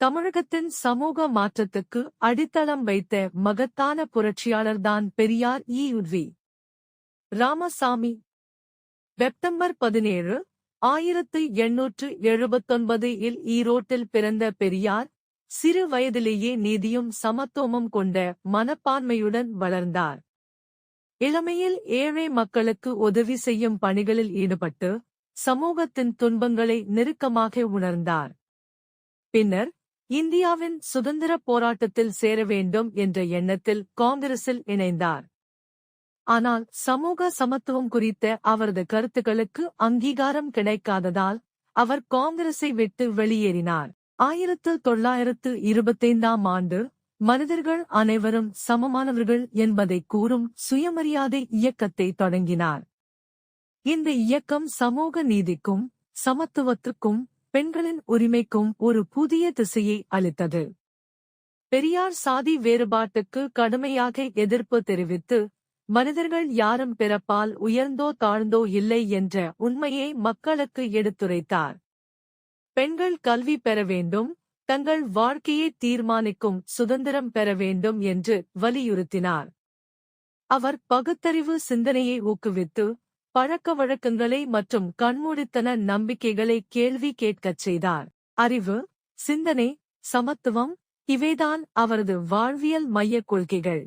தமிழகத்தின் சமூக மாற்றத்துக்கு அடித்தளம் வைத்த மகத்தான புரட்சியாளர்தான் பெரியார் ஈயுர்வி ராமசாமி. செப்டம்பர் பதினேழு ஆயிரத்து எண்ணூற்று எழுபத்தொன்பது இல் ஈரோட்டில் பிறந்த பெரியார் சிறு வயதிலேயே நீதியும் சமத்துவமும் கொண்ட மனப்பான்மையுடன் வளர்ந்தார். இளமையில் ஏழை மக்களுக்கு உதவி செய்யும் பணிகளில் ஈடுபட்டு சமூகத்தின் துன்பங்களை நெருக்கமாக உணர்ந்தார். பின்னர் இந்தியாவின் சுதந்திர போராட்டத்தில் சேர வேண்டும் என்ற எண்ணத்தில் காங்கிரஸில் இணைந்தார். ஆனால் சமூக சமத்துவம் குறித்த அவரது கருத்துக்களுக்கு அங்கீகாரம் கிடைக்காததால் அவர் காங்கிரஸை விட்டு வெளியேறினார். ஆயிரத்து தொள்ளாயிரத்து இருபத்தைந்தாம் ஆண்டு மனிதர்கள் அனைவரும் சமமானவர்கள் என்பதை கூறும் சுயமரியாதை இயக்கத்தை தொடங்கினார். இந்த இயக்கம் சமூக நீதிக்கும் சமத்துவத்துக்கும் பெண்களின் உரிமைக்கும் ஒரு புதிய திசையை அளித்தது. பெரியார் சாதி வேறுபாட்டுக்கு கடுமையாக எதிர்ப்பு தெரிவித்து மனிதர்கள் யாரும் பிறப்பால் உயர்ந்தோ தாழ்ந்தோ இல்லை என்ற உண்மையை மக்களுக்கு எடுத்துரைத்தார். பெண்கள் கல்வி பெற வேண்டும் தங்கள் வாழ்க்கையை தீர்மானிக்கும் சுதந்திரம் பெற வேண்டும் என்று வலியுறுத்தினார். அவர் பகுத்தறிவு சிந்தனையை ஊக்குவித்து பழக்க வழக்கங்களை மற்றும் கண்மூடித்தன நம்பிக்கைகளை கேள்வி கேட்கச் செய்தார். அறிவு சிந்தனை சமத்துவம் இவைதான் அவரது வாழ்வியல் மையக் கொள்கைகள்.